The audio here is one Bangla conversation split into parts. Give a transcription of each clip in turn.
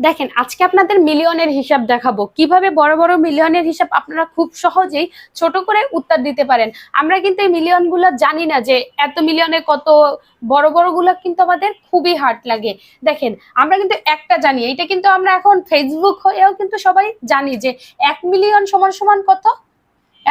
দেখেন, আজকে আপনাদের মিলিয়নের হিসাব দেখাবো। কীভাবে বড় বড় মিলিয়নের হিসাব আপনারা খুব সহজেই ছোট করে উত্তর দিতে পারেন। আমরা কিন্তু এই মিলিয়নগুলো জানি না যে এত মিলিয়নে কত বড় বড়গুলো কিন্তু আমাদের খুবই হার্ড লাগে। দেখেন, আমরা কিন্তু একটা জানি এটা কিন্তু আমরা এখন ফেসবুক হয়েও কিন্তু সবাই জানি যে এক মিলিয়ন সমান সমান কত?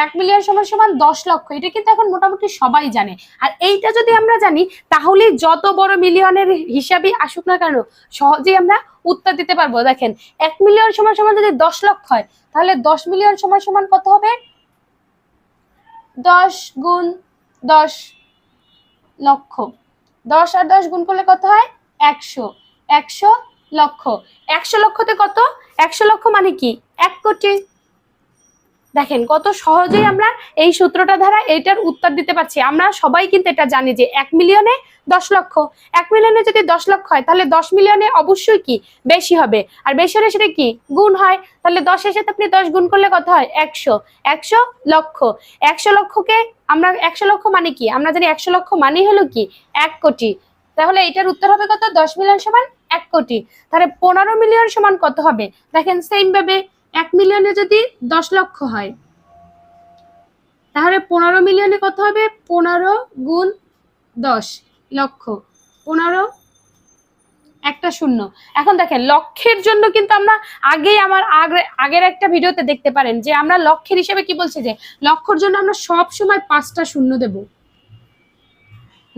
এক মিলিয়ন সমান সমান দশ লক্ষ, এটা কিন্তু এখন মোটামুটি সবাই জানে। আর এইটা যদি আমরা জানি তাহলে যত বড় মিলিয়নের হিসাবই আসুক না কেন, সহজেই আমরা উত্তর দিতে পারব। দেখেন, এক মিলিয়ন সমান সমান যদি দশ লক্ষ হয়, তাহলে দশ মিলিয়ন সমান সমান কত হবে? দশ গুণ দশ লক্ষ। দশ আর দশ গুণ করলে কত হয়? একশো। একশো লক্ষ। একশো লক্ষতে কত? একশো লক্ষ মানে কি? এক কোটি। দেখেন কত সহজেই আমরা এই সূত্রটা দ্বারা এইটার উত্তর দিতে পারছি। আমরা সবাই কিন্তু এটা জানি যে এক মিলিয়নে দশ লক্ষ। এক মিলিয়নে যদি দশ লক্ষ হয়, তাহলে দশ মিলিয়নে অবশ্যই কি? বেশি হবে। আর বেশি হলে সেটা কি? গুণ হয়। তাহলে দশের সাথে আপনি দশ গুণ করলে কত হয়? একশো। একশো লক্ষ। একশো লক্ষকে আমরা একশো লক্ষ মানে কি? আমরা জানি একশো লক্ষ মানেই হলো কি? এক কোটি। তাহলে এটার উত্তর হবে কত? দশ মিলিয়ন সমান এক কোটি। তাহলে পনেরো মিলিয়ন সমান কত হবে? দেখেন সেম ভাবে এক মিলিয়নে যদি দশ লক্ষ হয়, তাহলে পনেরো মিলিয়নে কত হবে? পনেরো গুণ দশ লক্ষ। পনেরো একটা শূন্য। এখন দেখেন, লক্ষের জন্য কিন্তু আমরা আগেই আমার আগে- আগের একটা ভিডিওতে দেখতে পারেন যে আমরা লক্ষের হিসেবে কি বলছি যে, লক্ষর জন্য আমরা সব সময় পাঁচটা শূন্য দেব।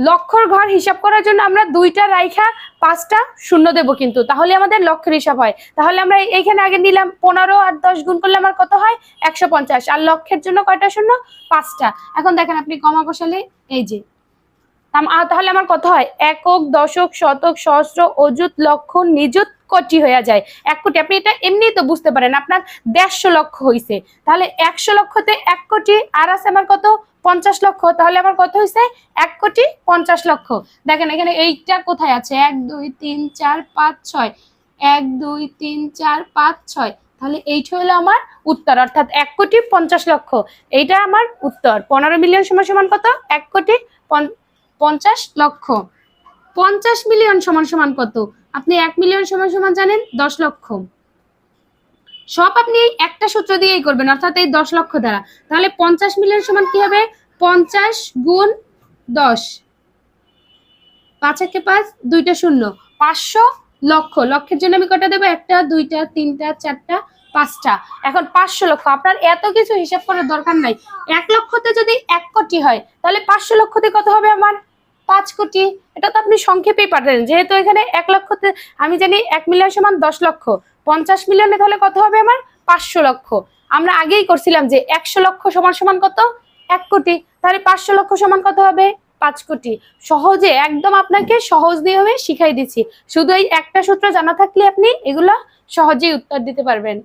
লক্ষর ঘর হিসাব করার জন্য আমরা দুইটা রাইখা, পাঁচটা শূন্য দেব কিন্তু। তাহলে আমাদের লক্ষের হিসাব হয়। তাহলে আমরা এইখানে আগে নিলাম পনেরো আর দশ গুণ করলে আমার কত হয়? একশো পঞ্চাশ। আর লক্ষের জন্য কয়টা শূন্য? পাঁচটা। এখন দেখেন আপনি কমা বসালে এই যে তাহলে আমার কত হয়? একক, দশক, শতক, সহস্র, অযুত লক্ষ নিযুত, কোটি হয়ে যায়। এক কোটি। আপনি এটা এমনি তো বুঝতে পারেন। আপনার দেড়শো লক্ষ হয়েছে তাহলে একশো লক্ষতে এক কোটি। আর আছে আমার কত? পঞ্চাশ লক্ষ, তাহলে আমার কত হয়েছে? এক কোটি পঞ্চাশ লক্ষ। দেখেন, এখানে এইটা কোথায় আছে? এক, দুই, তিন, চার, পাঁচ, ছয়। এক, দুই, তিন, চার, পাঁচ, ছয়। তাহলে এইটা হলো আমার উত্তর, অর্থাৎ এক কোটি পঞ্চাশ লক্ষ। এইটা আমার উত্তর। পনেরো মিলিয়ন সমান সমান কত? এক কোটি পঞ্চ- পঞ্চাশ লক্ষ। পঞ্চাশ মিলিয়ন সমান সমান কত? আপনি এক মিলিয়ন সমান সমান জানেন, দশ লক্ষ। সব আপনি একটা সূত্র দিয়েই করবেন, অর্থাৎ এই দশ লক্ষ দ্বারা। তাহলে পঞ্চাশ মিলিয়ন সমান কি হবে? পঞ্চাশ গুণ দশ। পাঁচ একে পাঁচ, দুইটা শূন্য। পাঁচশো লক্ষ। লক্ষের জন্য আমি কটা দেবো? একটা, দুইটা, তিনটা, চারটা, পাঁচটা। এখন পাঁচশো লক্ষ। আপনার এত কিছু হিসাব করার দরকার নাই। এক লক্ষতে যদি এক কোটি হয়, তাহলে পাঁচশো লক্ষতে কত হবে আমার? পাঁচ কোটি। এটা তো আপনি সংক্ষেপেই পাঠালেন। যেহেতু এখানে এক লক্ষতে, আমি জানি এক মিলিয়ন সমান দশ লক্ষ। পঞ্চাশ মিলিয়নে তাহলে কত হবে আমার? পাঁচশো লক্ষ। আমরা আগেই করছিলাম যে একশো লক্ষ সমান সমান কত? এক কোটি। তাহলে পাঁচশো লক্ষ সমান কত হবে? পাঁচ কোটি। সহজে, একদম আপনাকে সহজ নিয়মে শিখাই দিচ্ছি। শুধু এই একটা সূত্র জানা থাকলে আপনি এগুলো সহজেই উত্তর দিতে পারবেন।